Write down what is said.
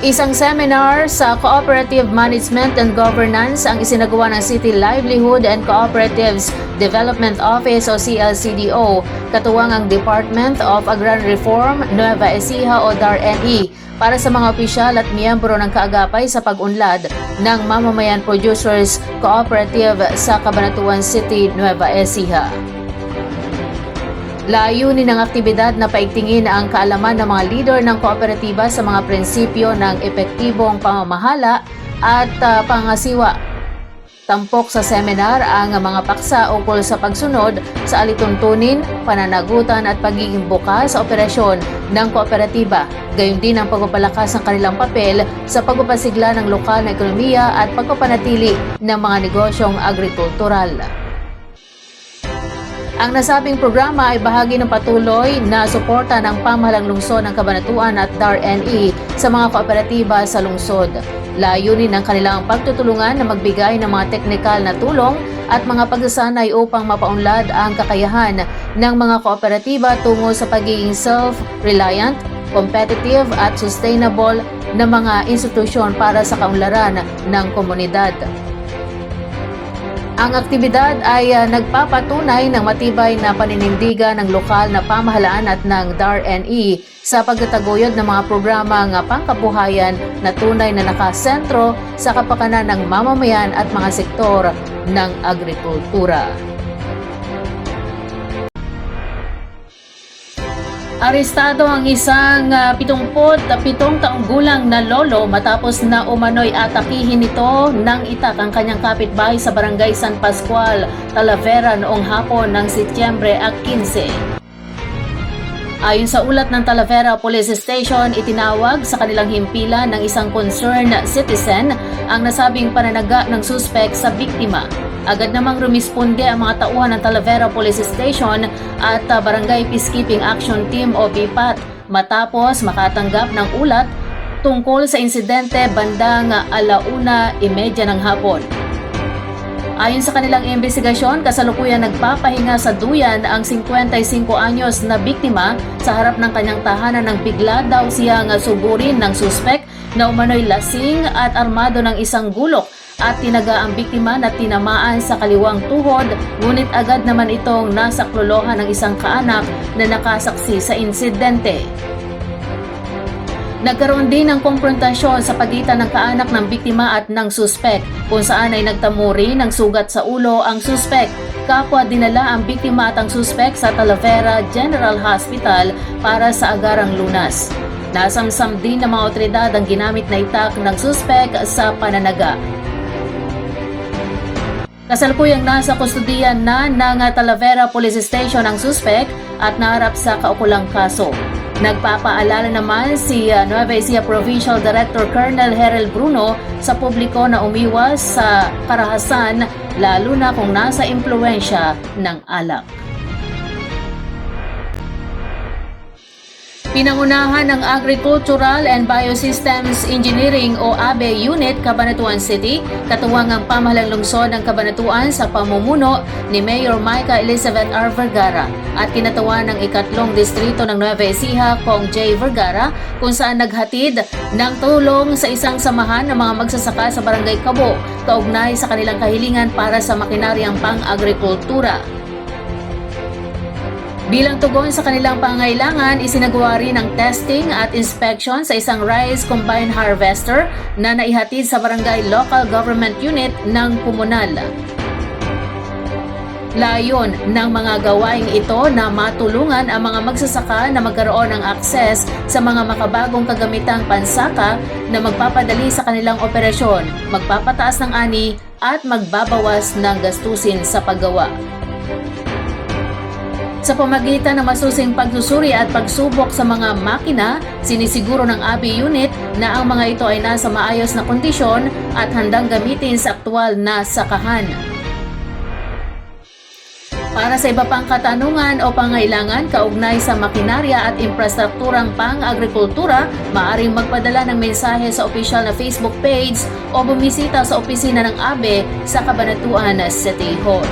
Isang seminar sa Cooperative Management and Governance ang isinagawa ng City Livelihood and Cooperatives Development Office o CLCDO, katuwang ang Department of Agrarian Reform, Nueva Ecija o DARNE para sa mga opisyal at miyembro ng kaagapay sa pag-unlad ng Mamamayan Producers Cooperative sa Cabanatuan City, Nueva Ecija. Layunin ng aktibidad na paigtingin ang kaalaman ng mga leader ng kooperatiba sa mga prinsipyo ng epektibong pamamahala at ah, pangasiwa. Tampok sa seminar ang mga paksa ukol sa pagsunod sa alituntunin, pananagutan at pagiging bukas sa operasyon ng kooperatiba. Gayon din ang pagpapalakas ng kanilang papel sa pagpapasigla ng lokal na ekonomiya at pagpapanatili ng mga negosyong agrikultural. Ang nasabing programa ay bahagi ng patuloy na suporta ng pamahalang lungsod ng Kabanatuan at DARNE sa mga kooperatiba sa lungsod. Layunin ng kanilang pagtutulungan na magbigay ng mga teknikal na tulong at mga pagsasanay upang mapaunlad ang kakayahan ng mga kooperatiba tungo sa pagiging self-reliant, competitive at sustainable na mga institusyon para sa kaunlaran ng komunidad. Ang aktibidad ay ah, nagpapatunay ng matibay na paninindigan ng lokal na pamahalaan at ng DARNE sa pagtataguyod ng mga programa ng pangkabuhayan na tunay na nakasentro sa kapakanan ng mamamayan at mga sektor ng agrikultura. Arestado ang isang ah, 77 taong gulang na lolo matapos na umano'y atakihin nito ng itak ang kanyang kapitbahay sa barangay San Pascual, Talavera noong hapon ng Setyembre 15. Ayon sa ulat ng Talavera Police Station, itinawag sa kanilang himpilan ng isang concerned citizen ang nasabing pananaga ng suspect sa biktima. Agad namang rumisponde ang mga tauhan ng Talavera Police Station at uh, Barangay Peacekeeping Action Team o BPAT matapos makatanggap ng ulat tungkol sa insidente bandang alauna imedya ng hapon. Ayon sa kanilang investigasyon, kasalukuyan nagpapahinga sa duyan ang 55 anyos na biktima sa harap ng kanyang tahanan nang bigla daw siyang sugurin ng suspek na umano'y lasing at armado ng isang gulok at tinaga ang biktima na tinamaan sa kaliwang tuhod ngunit agad naman itong nasaklolohan ng isang kaanak na nakasaksi sa insidente. Nagkaroon din ng konfrontasyon sa pagitan ng kaanak ng biktima at ng suspek kung saan ay nagtamuri ng sugat sa ulo ang suspek. Kapwa dinala ang biktima at ang suspek sa Talavera General Hospital para sa agarang lunas. Nasamsam din ng mga otoridad ang ginamit na itak ng suspek sa pananaga. Kasalukuyang nasa kustudiyan na ng Talavera Police Station ang suspek at naharap sa kaukulang kaso. Nagpapaalala naman si uh, Nueva Ecija Provincial Director Colonel Herel Bruno sa publiko na umiwas sa karahasan lalo na kung nasa impluensya ng alak. Pinangunahan ng Agricultural and Biosystems Engineering o ABE Unit Cabanatuan City, katuwang ang pamahalang lungsod ng Cabanatuan sa pamumuno ni Mayor Micah Elizabeth R. Vergara at kinatawan ng ikatlong distrito ng Nueva Ecija, Kong J. Vergara, kung saan naghatid ng tulong sa isang samahan ng mga magsasaka sa Barangay Cabo, kaugnay sa kanilang kahilingan para sa makinaryang pang-agrikultura. Bilang tugon sa kanilang pangailangan, isinagawa rin ang testing at inspection sa isang rice combine harvester na naihatid sa barangay local government unit ng Kumunal. Layon ng mga gawaing ito na matulungan ang mga magsasaka na magkaroon ng akses sa mga makabagong kagamitang pansaka na magpapadali sa kanilang operasyon, magpapataas ng ani at magbabawas ng gastusin sa paggawa. Sa pamagitan ng masusing pagsusuri at pagsubok sa mga makina, sinisiguro ng ABI unit na ang mga ito ay nasa maayos na kondisyon at handang gamitin sa aktual na sakahan. Para sa iba pang katanungan o pangailangan kaugnay sa makinarya at infrastrukturang pang-agrikultura, maaaring magpadala ng mensahe sa opisyal na Facebook page o bumisita sa opisina ng ABE sa Cabanatuan City Hall.